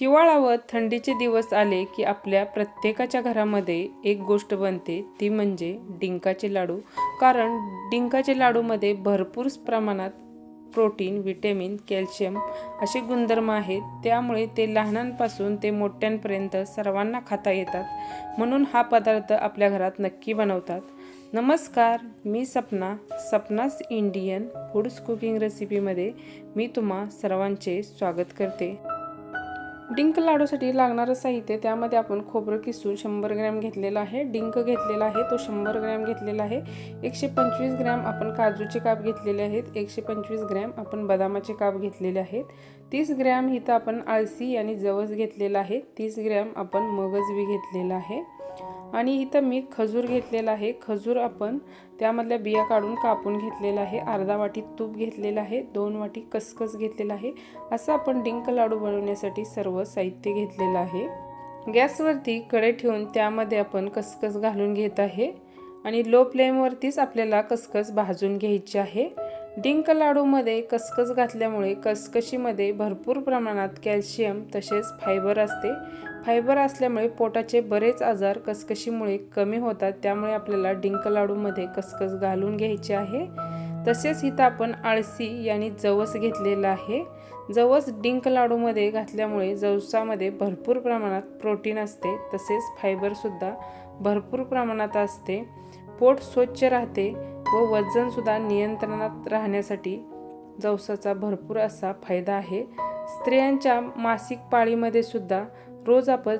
हिवाळा व थंडीचे दिवस आले की आपल्या प्रत्येकाच्या घरामध्ये एक गोष्ट बनते ती म्हणजे डिंकाचे लाडू. कारण डिंकाचे लाडूमध्ये भरपूर प्रमाणात प्रोटीन विटॅमिन कॅल्शियम असे गुणधर्म आहेत. त्यामुळे ते लहानांपासून ते मोठ्यांपर्यंत सर्वांना खाता येतात. म्हणून हा पदार्थ आपल्या घरात नक्की बनवतात. नमस्कार मी सपना. सपनास इंडियन फूड्स कुकिंग रेसिपीमध्ये मी तुम्हा सर्वांचे स्वागत करते. डिंक लाडूसाठी लागणारं साहित्य त्यामध्ये आपण खोबरं किसून शंभर ग्रॅम घेतलेलं आहे. डिंक घेतलेला आहे तो शंभर ग्रॅम घेतलेला आहे. एकशे पंचवीस ग्रॅम आपण काजूचे काप घेतलेले आहेत. एकशे पंचवीस ग्रॅम आपण बदामाचे काप घेतलेले आहेत. तीस ग्रॅम इथं आपण आळसी आणि जवस घेतलेला आहे. तीस ग्रॅम आपण मगज बी घेतलेला आहे. आणि इथं मी खजूर घेतलेला आहे. खजूर आपण त्यामधल्या बिया काढून कापून घेतलेला आहे. अर्धा वाटी तूप घेतलेलं आहे. दोन वाटी कसकस घेतलेला आहे. असं आपण डिंक लाडू बनवण्यासाठी सर्व साहित्य घेतलेलं आहे. गॅसवरती कडे ठेवून त्यामध्ये आपण कसकस घालून घेत आहे. आणि लो फ्लेमवरतीच आपल्याला कसकस भाजून घ्यायची आहे. डिंक लाडूमध्ये कसकस घातल्यामुळे कसकशीमध्ये भरपूर प्रमाणात कॅल्शियम तसेच फायबर असते. फायबर असल्यामुळे पोटाचे बरेच आजार कसकशीमुळे कमी होतात. त्यामुळे आपल्याला डिंक लाडूमध्ये कसकस घालून घ्यायचे आहे. तसेच इथं आपण आळसी यांनी जवस घेतलेला आहे. जवस डिंक लाडूमध्ये घातल्यामुळे जवसामध्ये भरपूर प्रमाणात प्रोटीन असते. तसेच फायबरसुद्धा भरपूर प्रमाणात असते. पोट स्वच्छ राहते. व वजनसुद्धा नियंत्रणात राहण्यासाठी जवसाचा भरपूर असा फायदा आहे. स्त्रियांच्या मासिक पाळीमध्ये सुद्धा रोज आपण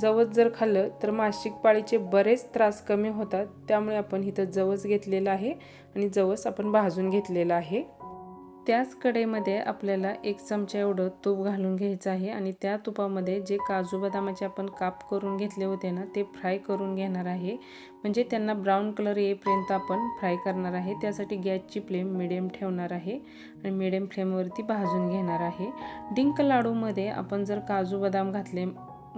जवस जर खाल्लं तर मासिक पाळीचे बरेच त्रास कमी होतात. त्यामुळे आपण इथं जवस घेतलेलं आहे आणि जवस आपण भाजून घेतलेला आहे. त्याच कडेमध्ये आपल्याला एक चमचा एवढं तूप घालून घ्यायचं आहे आणि त्या तुपामध्ये जे काजू बदामाचे आपण काप करून घेतले होते ना ते फ्राय करून घेणार आहे. म्हणजे त्यांना ब्राऊन कलर येईपर्यंत आपण फ्राय करणार आहे. त्यासाठी गॅसची फ्लेम मिडियम ठेवणार आहे आणि मिडियम फ्लेमवरती भाजून घेणार आहे. डिंक लाडूमध्ये आपण जर काजू बदाम घातले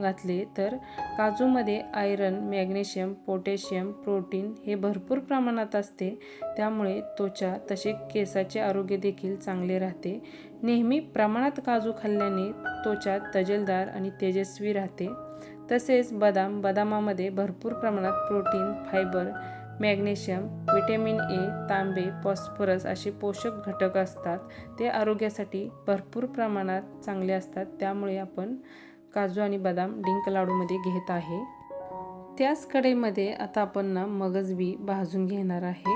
घातले तर काजूमध्ये आयरन मॅग्नेशियम पोटॅशियम प्रोटीन हे भरपूर प्रमाणात असते. त्यामुळे त्वचा तसे केसाचे आरोग्य देखील चांगले राहते. नेहमी प्रमाणात काजू खाल्ल्याने त्वचा तजेलदार आणि तेजस्वी राहते. तसेच बदाम बदामामध्ये भरपूर प्रमाणात protein fibre magnesium vitamin A Tambe phosphorus असे पोषक घटक असतात. ते आरोग्यासाठी भरपूर प्रमाणात चांगले असतात. त्यामुळे आपण काजू आणि बदाम डिंक लाडूमध्ये घेत आहे. त्याच कढईमध्ये आता आपण ना मगज बी भाजून घेणार आहे.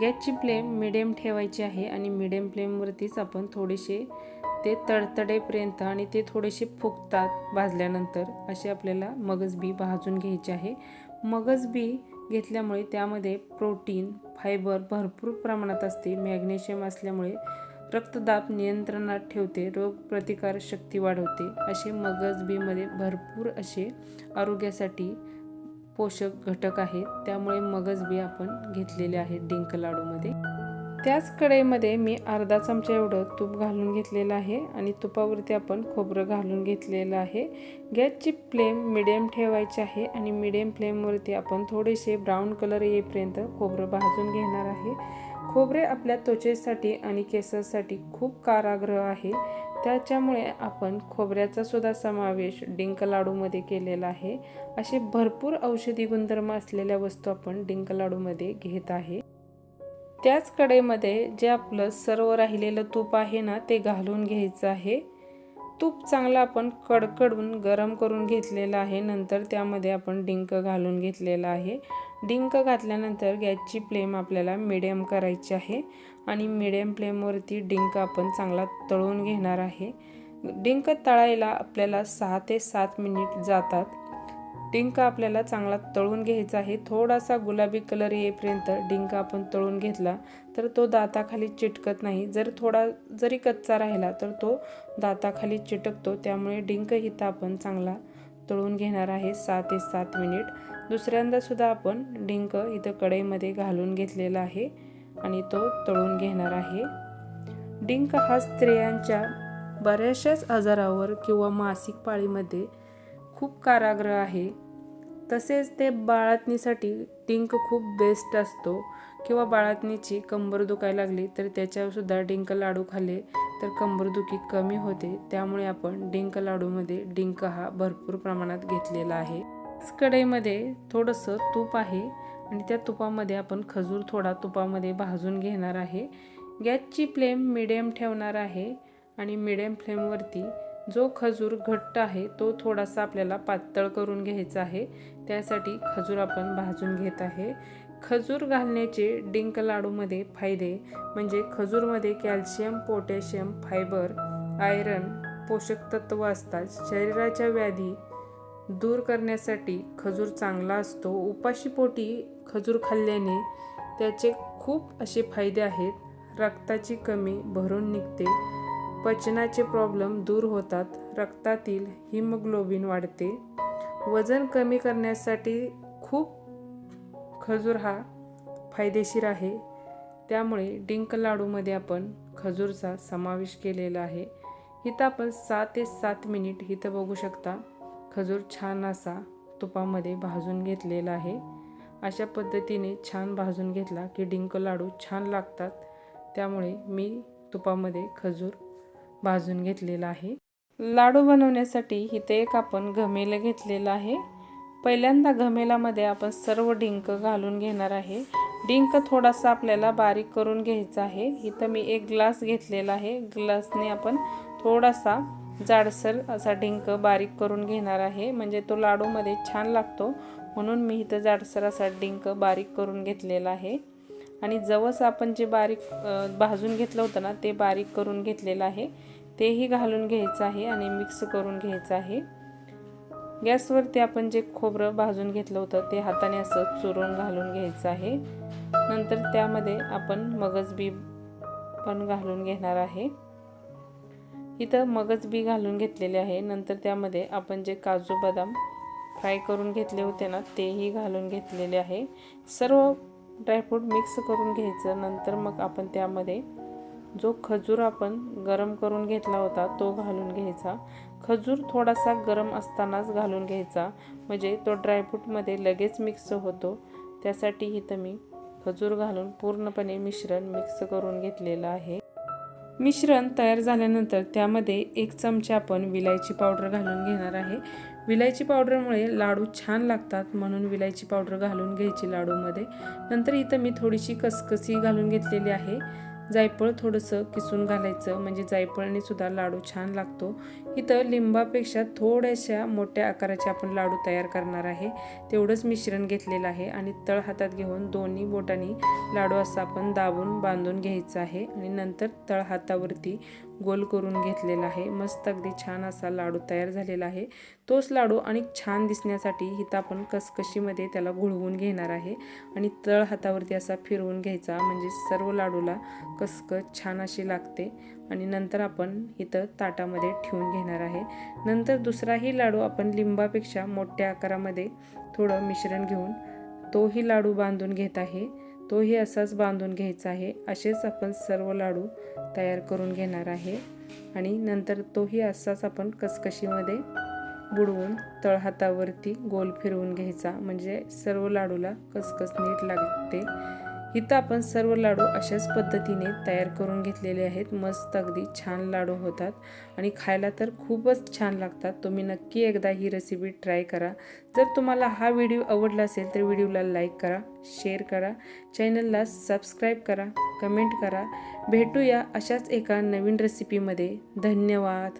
गॅसची फ्लेम मिडियम ठेवायची आहे आणि मिडियम फ्लेमवरतीच आपण थोडेसे ते तडतडेपर्यंत आणि ते थोडेसे फुगतात भाजल्यानंतर असे आपल्याला मगज बी भाजून घ्यायचे आहे. मगज बी घेतल्यामुळे त्यामध्ये प्रोटीन फायबर भरपूर प्रमाणात असते मॅग्नेशियम असल्यामुळे रक्तदाब नियंत्रणात ठेवते रोगप्रतिकार शक्ती वाढवते असे मगज बीमध्ये भरपूर असे आरोग्यासाठी पोषक घटक आहेत. त्यामुळे मगज बी आपण घेतलेले आहेत डिंक लाडूमध्ये. त्याच कढईमध्ये मी अर्धा चमचा एवढं तूप घालून घेतलेलं आहे आणि तुपावरती आपण खोबरं घालून घेतलेलं आहे. गॅसची फ्लेम मिडियम ठेवायची आहे आणि मिडियम फ्लेमवरती आपण थोडेसे ब्राऊन कलर येईपर्यंत खोबरं भाजून घेणार आहे. खोबरे आपल्या त्वचेसाठी आणि केसांसाठी खूप काराग्रह आहे. त्याच्यामुळे आपण खोबऱ्याचा सुद्धा समावेश डिंक लाडूमध्ये केलेला आहे. असे भरपूर औषधी गुणधर्म असलेल्या वस्तू आपण डिंक लाडूमध्ये घेत आहे. त्याच कडेमध्ये जे आपलं सर्व राहिलेलं तूप आहे ना ते घालून घ्यायचं आहे. तूप चांगलं आपण कडकडून गरम करून घेतलेलं आहे. नंतर त्यामध्ये आपण डिंक घालून घेतलेला आहे. डिंक घातल्यानंतर गॅसची फ्लेम आपल्याला मिडियम करायची आहे आणि मिडियम फ्लेमवरती डिंक आपण चांगला तळून घेणार आहे. डिंक तळायला आपल्याला सहा ते सात मिनिट जातात. डिंक आपल्याला चांगला तळून घ्यायचा आहे. थोडासा गुलाबी कलर येईपर्यंत डिंक आपण तळून घेतला तर तो दाताखाली चिटकत नाही. जर थोडा जरी कच्चा राहिला तर तो दाताखाली चिटकतो. त्यामुळे डिंक हिता आपण चांगला तळून घेणार आहे सहा ते सात मिनिट. दुसऱ्यांदा सुद्धा आपण डिंक इथं कढईमध्ये घालून घेतलेला आहे आणि तो तळून घेणार आहे. डिंक हा स्त्रियांच्या बऱ्याचशाच आजारावर किंवा मासिक पाळीमध्ये खूप काराग्रह आहे. तसेच ते बाळातणीसाठी टिंक खूप बेस्ट असतो. किंवा बाळातणीची कंबर दुखायला लागली तर त्याच्यावरसुद्धा डिंक लाडू खाल्ले तर कंबरदुखी कमी होते. त्यामुळे आपण डिंक लाडूमध्ये डिंक हा भरपूर प्रमाणात घेतलेला आहे. कढईमध्ये थोडंसं तूप आहे आणि त्या तुपामध्ये आपण खजूर थोडा तुपामध्ये भाजून घेणार आहे. गॅसची फ्लेम मिडियम ठेवणार आहे आणि मिडियम फ्लेमवरती जो खजूर घट्ट आहे तो थोडासा आपल्याला पातळ करून घ्यायचा आहे. त्यासाठी खजूर आपण भाजून घेत आहे. खजूर घालण्याचे डिंक लाडूमध्ये फायदे म्हणजे खजूरमध्ये कॅल्शियम पोटॅशियम फायबर आयरन पोषक तत्व असतात. शरीराच्या व्याधी दूर करण्यासाठी खजूर चांगला असतो. उपाशीपोटी खजूर खाल्ल्याने त्याचे खूप असे फायदे आहेत. रक्ताची कमी भरून निघते. पचनाचे प्रॉब्लेम दूर होतात रक्तातील हिमोग्लोबिन वाढते. वजन कमी करण्यासाठी खूप खजूर हा फायदेशीर आहे. त्यामुळे डिंक लाडूमध्ये आपण खजूरचा समावेश केलेला आहे. इथं आपण सहा ते सात मिनिट इथं बघू शकता. खजूर छान असा तुपामध्ये भाजून घेतलेला आहे. अशा पद्धतीने छान भाजून घेतला की डिंक लाडू छान लागतात. त्यामुळे मी तुपामध्ये खजूर भाजून घेतलेला आहे. लाडू बनवण्यासाठी इथे एक आपण घमेलं घेतलेलं आहे. पहिल्यांदा घमेलामध्ये आपण सर्व डिंक घालून घेणार आहे. डिंक थोडासा आपल्याला बारीक करून घ्यायचा आहे. इथं मी एक ग्लास घेतलेला आहे. ग्लासने आपण थोडासा जाडसर असा डिंक बारीक करून घेणार आहे. म्हणजे तो लाडूमध्ये छान लागतो. म्हणून मी इथं जाडसर असा डिंक बारीक करून घेतलेला आहे. आणि जवस आपण जे बारीक भाजून घेतलं होतं ना ते बारीक करून घेतलेलं आहे. तेही घालून घ्यायचं आहे आणि मिक्स करून घ्यायचं आहे. गॅसवरती आपण जे खोबरं भाजून घेतलं होतं ते हाताने असं चुरून घालून घ्यायचं आहे. नंतर त्यामध्ये आपण मगज बी पण घालून घेणार आहे. इथं मगज बी घालून घेतलेले आहे. नंतर त्यामध्ये आपण जे काजू बदाम फ्राय करून घेतले होते ना तेही घालून घेतलेले आहे. सर्व ड्रायफ्रूट मिक्स करून घ्यायचं. नंतर मग आपण त्यामध्ये जो खजूर आपण गरम करून घेतला होता तो घालून घ्यायचा. खजूर थोडासा गरम असतानाच घालून घ्यायचा. म्हणजे तो ड्रायफ्रूटमध्ये लगेच मिक्स होतो. त्यासाठी इथं मी खजूर घालून पूर्णपणे मिश्रण मिक्स करून घेतलेलं आहे. मिश्रण तयार झाल्यानंतर त्यामध्ये एक चमचा आपण विलायची पावडर घालून घेणार आहे. विलायची पावडरमुळे लाडू छान लागतात म्हणून विलायची पावडर घालून घ्यायची लाडूमध्ये. नंतर इथं मी थोडीशी कसकसी घालून घेतलेली आहे. जायफळ थोडंसं किसून घालायचं म्हणजे जायफळने सुद्धा लाडू छान लागतो. इथं लिंबापेक्षा थोड्याशा मोठ्या आकाराचे आपण लाडू तयार करणार आहे. तेवढंच मिश्रण घेतलेलं आहे आणि तळ हातात घेऊन दोन्ही बोटांनी लाडू असं आपण दाबून बांधून घ्यायचं आहे आणि नंतर तळ हातावरती गोल करून घेतलेला आहे. मस्त अगदी छान असा लाडू तयार झालेला आहे. तोच लाडू आणि छान दिसण्यासाठी इथं आपण कसकशीमध्ये त्याला घुळवून घेणार आहे आणि तळ हातावरती असा फिरवून घ्यायचा. म्हणजे सर्व लाडूला कसकस छान अशी लागते. आणि नंतर आपण इथं ताटामध्ये ठेवून घेणार आहे. नंतर दुसराही लाडू आपण लिंबापेक्षा मोठ्या आकारामध्ये थोडं मिश्रण घेऊन तोही लाडू बांधून घेत आहे. तोही असाच बांधून घ्यायचा आहे. असेच आपण सर्व लाडू तयार करून घेणार आहे. आणि नंतर तोही असाच आपण कसकशीमध्ये बुडवून तळहातावरती गोल फिरवून घ्यायचा. म्हणजे सर्व लाडूला कसकस नीट लागते. इथं आपण सर्व लाडू अशाच पद्धतीने तयार करून घेतलेले आहेत. मस्त अगदी छान लाडू होतात. आणि खायला तर खूपच छान लागतात. तुम्ही नक्की एकदा ही रेसिपी ट्राय करा. जर तुम्हाला हा व्हिडिओ आवडला असेल तर व्हिडिओला लाईक करा शेअर करा. चॅनलला सबस्क्राईब करा कमेंट करा. भेटूया अशाच एका नवीन रेसिपीमध्ये धन्यवाद.